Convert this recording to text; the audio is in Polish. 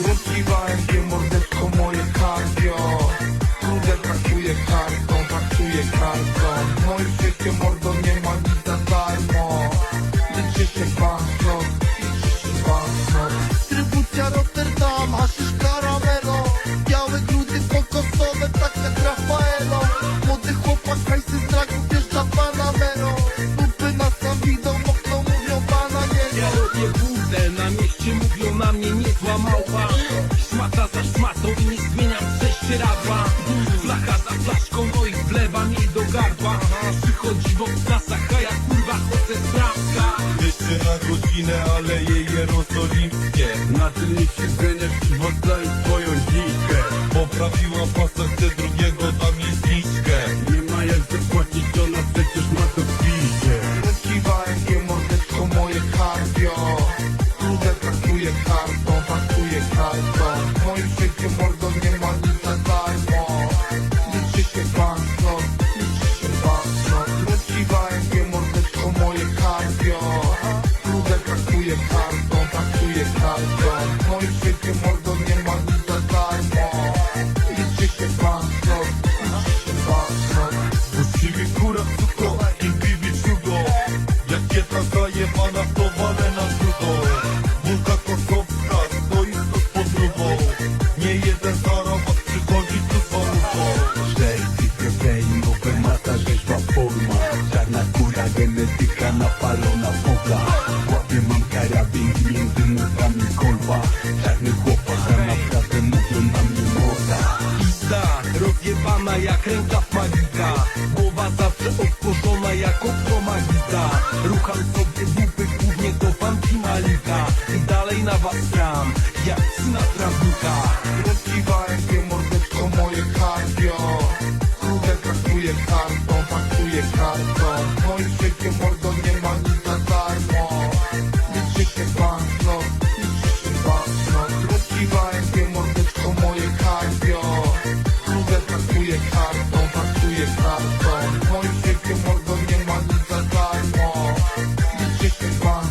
un more. Na mieście mówią na mnie niezła małpa. Szmata za szmatą i nie zmieniam prześcieradła Flacha za flaszką, no i wlewam jej do gardła Przychodzi w obcasach, a ja kurwa chodzę sprawka Jeszcze na godzinę, ale jej jerozolimskie Na tylnych siedzeniach przywodzają swoją dziśkę Poprawiła pasek, Traktuję kartą, traktuję kartą Moje życie mordo nie ma nic za darmo. Liczy się bankrot, liczy się bankrot Kiwałem cię mordeczko moje cardio Krudę traktuję kartą, traktuję kartą Moje życie mordo Jeden zarabat przychodzi tu walutą Cztery proteinowe, masa rzeźba forma. Czarna skóra, genetyka napalona woda W łapie mam karabin, między nóżkami kolba Czarny chłopak, a naprawdę mówią na mnie moda Pizda, rozjebana jak rękaw magika Głowa zawsze otworzona jak okno magika Rucham sobie dupy głównie do banki malika I dalej na was gram, jak Sinatra w duchach Rozkiwałem mordeczko moje kardio. Królę traktuję kartą, paktuję kartą Moje życie mordo nie ma nic za darmo. Liczy się banknot, liczy się banknot Rozkiwałem mordeczko moje kardio. Królę traktuję kartą, paktuję kartą Moje życie mordo nie ma nic za darmo. Liczy się banknot